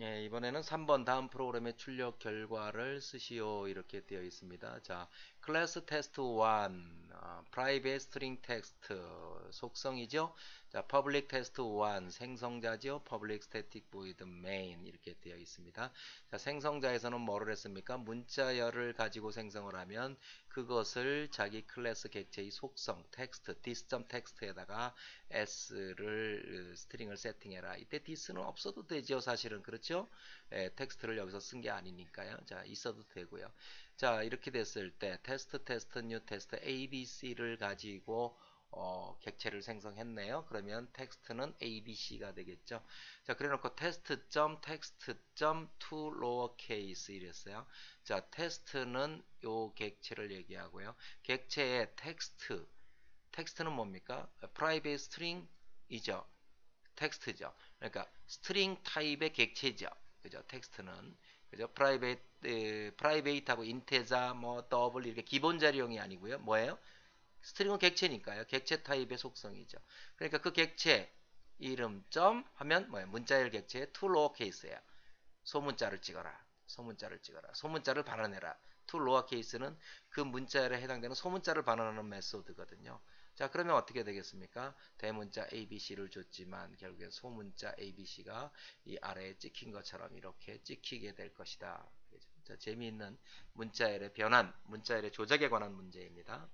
예, 이번에는 3번 다음 프로그램의 출력 결과를 쓰시오 이렇게 되어 있습니다. 자, 클래스 테스트 1, 어, private string text 속성이죠. 자, public test 1 생성자죠. public static void main 이렇게 되어 있습니다. 자, 생성자에서는 뭐를 했습니까? 문자열을 가지고 생성을 하면 그것을 자기 클래스 객체의 속성 텍스트 this.text에다가 s를 스트링을 세팅해라. 이때 this는 없어도 되죠. 사실은 그렇죠? 예, 텍스트를 여기서 쓴 게 아니니까요. 자, 있어도 되고요. 자, 이렇게 됐을 때 테스트 테스트 뉴 테스트 abc를 가지고 어, 객체를 생성했네요. 그러면 텍스트는 abc가 되겠죠. 자, 그래놓고 테스트.점 텍스트.점 to lowercase 이랬어요. 자, 테스트는 요 객체를 얘기하고요. 객체의 텍스트 텍스트는 뭡니까? private string이죠. 텍스트죠. 그러니까 스트링 타입의 객체죠. 그죠? 텍스트는 그죠? 프라이베이트 에, 프라이베이트하고 인테자 뭐 더블 이렇게 기본 자리형이 아니고요. 뭐예요? 스트링은 객체니까요. 객체 타입의 속성이죠. 그러니까 그 객체 이름 점 하면 뭐야 문자열 객체의 to lowercase야. 소문자를 찍어라. 소문자를 찍어라. 소문자를 반환해라. to lowercase는 그 문자열에 해당되는 소문자를 반환하는 메소드거든요. 자 그러면 어떻게 되겠습니까? 대문자 ABC를 줬지만 결국엔 소문자 ABC가 이 아래에 찍힌 것처럼 이렇게 찍히게 될 것이다. 자, 재미있는 문자열의 변환, 문자열의 조작에 관한 문제입니다.